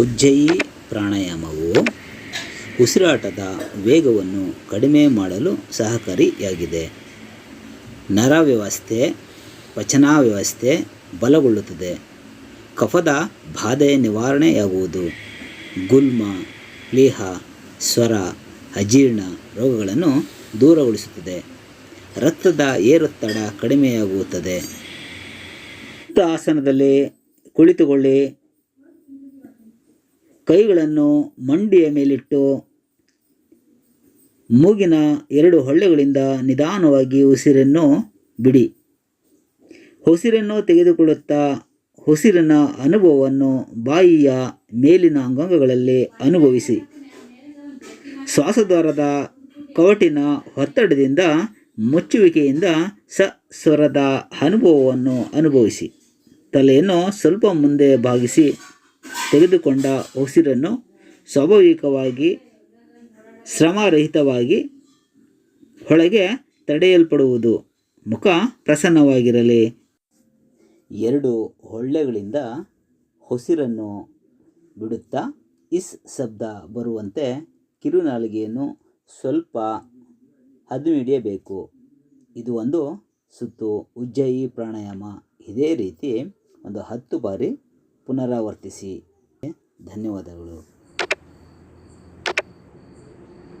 ಉಜ್ಜಯಿ ಪ್ರಾಣಾಯಾಮವು ಉಸಿರಾಟದ ವೇಗವನ್ನು ಕಡಿಮೆ ಮಾಡಲು ಸಹಕಾರಿಯಾಗಿದೆ. ನರ ವ್ಯವಸ್ಥೆ ಪಚನಾ ವ್ಯವಸ್ಥೆ ಬಲಗೊಳ್ಳುತ್ತದೆ. ಕಫದ ಬಾಧೆ ನಿವಾರಣೆಯಾಗುವುದು. ಗುಲ್ಮ ಪ್ಲೀಹ ಸ್ವರ, ಅಜೀರ್ಣ ರೋಗಗಳನ್ನು ದೂರಗೊಳಿಸುತ್ತದೆ. ರಕ್ತದ ಏರೊತ್ತಡ ಕಡಿಮೆಯಾಗುತ್ತದೆ. ಆಸನದಲ್ಲಿ ಕುಳಿತುಕೊಳ್ಳಿ. ಕೈಗಳನ್ನು ಮಂಡಿಯ ಮೇಲಿಟ್ಟು ಮೂಗಿನ ಎರಡು ಹೊಳ್ಳೆಗಳಿಂದ ನಿಧಾನವಾಗಿ ಉಸಿರನ್ನು ಬಿಡಿ. ಉಸಿರನ್ನು ತೆಗೆದುಕೊಳ್ಳುತ್ತಾ ಉಸಿರಿನ ಅನುಭವವನ್ನು ಬಾಯಿಯ ಮೇಲಿನ ಅಂಗಾಂಗಗಳಲ್ಲಿ ಅನುಭವಿಸಿ. ಶ್ವಾಸದ್ವಾರದ ಕವಟಿನ ಒತ್ತಡದಿಂದ ಮುಚ್ಚುವಿಕೆಯಿಂದ ಸ ಸ್ವರದ ಅನುಭವವನ್ನು ಅನುಭವಿಸಿ. ತಲೆಯನ್ನು ಸ್ವಲ್ಪ ಮುಂದೆ ಬಾಗಿಸಿ. ತೆಗೆದುಕೊಂಡ ಉಸಿರನ್ನು ಸ್ವಾಭಾವಿಕವಾಗಿ ಶ್ರಮರಹಿತವಾಗಿ ಒಳಗೆ ತಡೆಯಲ್ಪಡುವುದು ಮುಖ ಪ್ರಸನ್ನವಾಗಿರಲಿ. ಎರಡು ಹೊಳ್ಳೆಗಳಿಂದ ಉಸಿರನ್ನು ಬಿಡುತ್ತಾ ಇಸ್ ಶಬ್ದ ಬರುವಂತೆ ಕಿರುನಾಲಿಗೆಯನ್ನು ಸ್ವಲ್ಪ ಹಿಡಿಯಬೇಕು. ಇದು ಒಂದು ಸುತ್ತು ಉಜ್ಜಯಿ ಪ್ರಾಣಾಯಾಮ ಇದೇ ರೀತಿ ಒಂದು ಹತ್ತು ಬಾರಿ ಪುನರಾವರ್ತಿಸಿ. ಧನ್ಯವಾದಗಳು.